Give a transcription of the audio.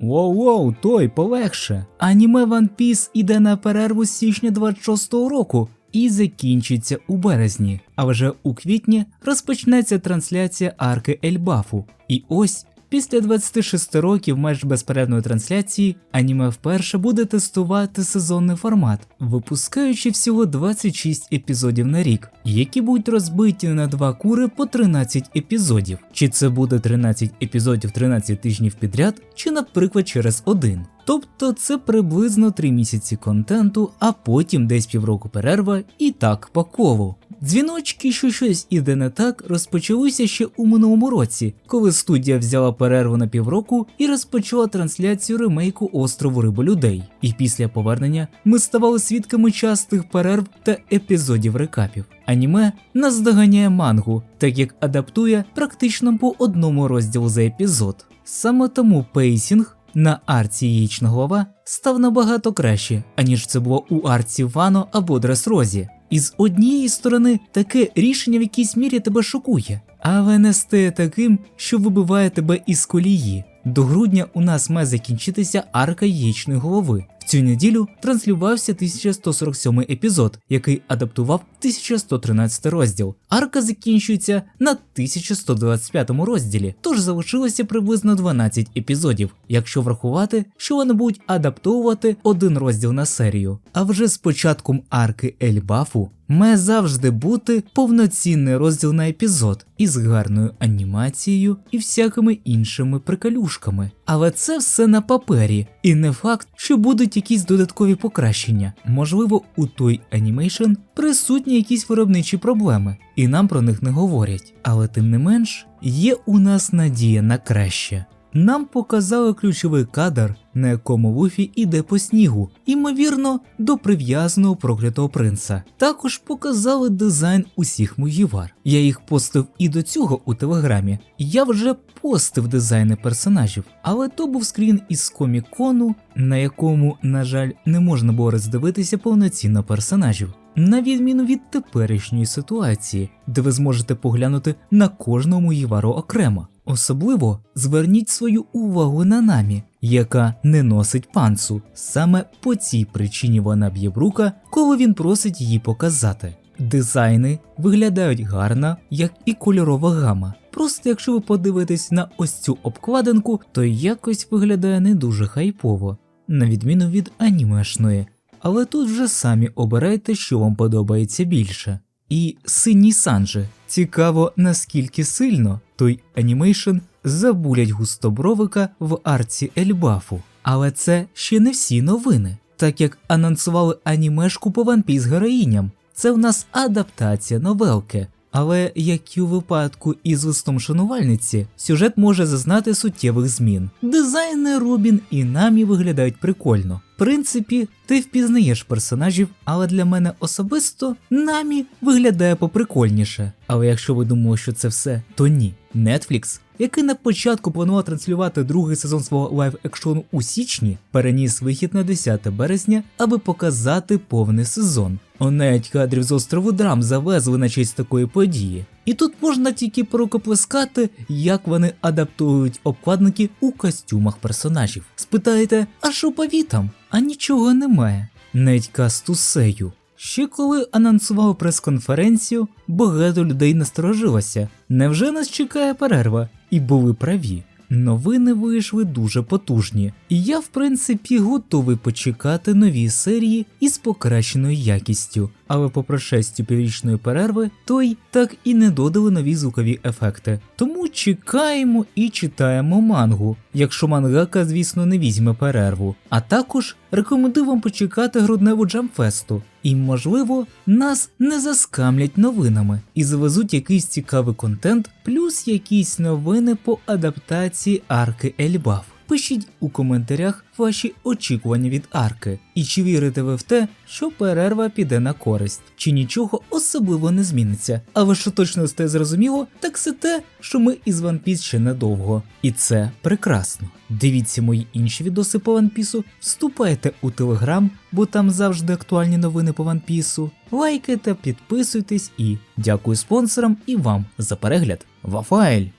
Воу-воу, той полегше. Аніме One Piece іде на перерву з січня 26-го року і закінчиться у березні. А вже у квітні розпочнеться трансляція арки Ельбафу. І ось. Після 26 років майже безперервної трансляції аніме вперше буде тестувати сезонний формат, випускаючи всього 26 епізодів на рік, які будуть розбиті на два кури по 13 епізодів. Чи це буде 13 епізодів 13 тижнів підряд, чи, наприклад, через один. Тобто це приблизно 3 місяці контенту, а потім десь півроку перерва і так по колу. Дзвіночки, що щось іде не так, розпочалися ще у минулому році, коли студія взяла перерву на півроку і розпочала трансляцію ремейку острову Риболюдей. І після повернення ми ставали свідками частих перерв та епізодів рекапів. Аніме наздоганяє мангу, так як адаптує практично по одному розділу за епізод. Саме тому пейсінг на арці Яєчна голова став набагато краще, аніж це було у арці Вано або Дресрозі. І з однієї сторони таке рішення в якійсь мірі тебе шокує, але не стає таким, що вибиває тебе із колії. До грудня у нас має закінчитися арка яєчної голови. Цю неділю транслювався 1147 епізод, який адаптував 1113 розділ. Арка закінчується на 1125 розділі, тож залишилося приблизно 12 епізодів, якщо врахувати, що вони будуть адаптовувати один розділ на серію. А вже з початком арки Ельбафу має завжди бути повноцінний розділ на епізод із гарною анімацією і всякими іншими приколюшками. Але це все на папері, і не факт, що будуть якісь додаткові покращення. Можливо, у той анімейшн присутні якісь виробничі проблеми, і нам про них не говорять. Але тим не менш, є у нас надія на краще. Нам показали ключовий кадр, на якому Луфі іде по снігу, ймовірно, до прив'язаного проклятого принца. Також показали дизайн усіх мугівар. Я їх постив і до цього у телеграмі. Я вже постив дизайни персонажів, але то був скрін із комікону, на якому, на жаль, не можна було роздивитися повноцінно персонажів. На відміну від теперішньої ситуації, де ви зможете поглянути на кожного мугівару окремо. Особливо зверніть свою увагу на намі, яка не носить панцу. Саме по цій причині вона б'є брука, коли він просить її показати. Дизайни виглядають гарно, як і кольорова гама. Просто якщо ви подивитесь на ось цю обкладинку, то якось виглядає не дуже хайпово, на відміну від анімешної. Але тут вже самі обирайте, що вам подобається більше. І синій Санджи. Цікаво, наскільки сильно той анімейшн забулять густобровика в арці Ельбафу. Але це ще не всі новини, так як анонсували анімешку по One Piece героїням. Це в нас адаптація новелки. Але як і у випадку із листом шанувальниці, сюжет може зазнати суттєвих змін. Дизайни Робін і Намі виглядають прикольно. Принципі, ти впізнаєш персонажів, але для мене особисто Намі виглядає поприкольніше. Але якщо ви думали, що це все, то ні. Netflix, який на початку планував транслювати другий сезон свого лайв-екшону у січні, переніс вихід на 10 березня, аби показати повний сезон. О, навіть кадрів з острову Драм завезли на честь такої події. І тут можна тільки порукоплескати, як вони адаптують обкладники у костюмах персонажів. Спитаєте, а що по вітам? А нічого немає. Навіть касту Сею. Ще коли анонсував прес-конференцію, багато людей насторожилося. Невже нас чекає перерва? І були праві. Новини вийшли дуже потужні, і я, в принципі, готовий почекати нові серії із покращеною якістю. Але по прошесті піврічної перерви той так і не додали нові звукові ефекти. Тому чекаємо і читаємо мангу, якщо мангака, звісно, не візьме перерву. А також рекомендую вам почекати грудневу джамфесту. І, можливо, нас не заскамлять новинами і завезуть якийсь цікавий контент, плюс якісь новини по адаптації арки Ельбаф. Пишіть у коментарях ваші очікування від арки, і чи вірите ви в те, що перерва піде на користь, чи нічого особливо не зміниться. Але що точно стає зрозуміло, так це те, що ми із One Piece ще недовго. І це прекрасно. Дивіться мої інші відоси по One Piece, вступайте у телеграм, бо там завжди актуальні новини по One Piece, лайкайте, підписуйтесь і дякую спонсорам і вам за перегляд. Вафайль!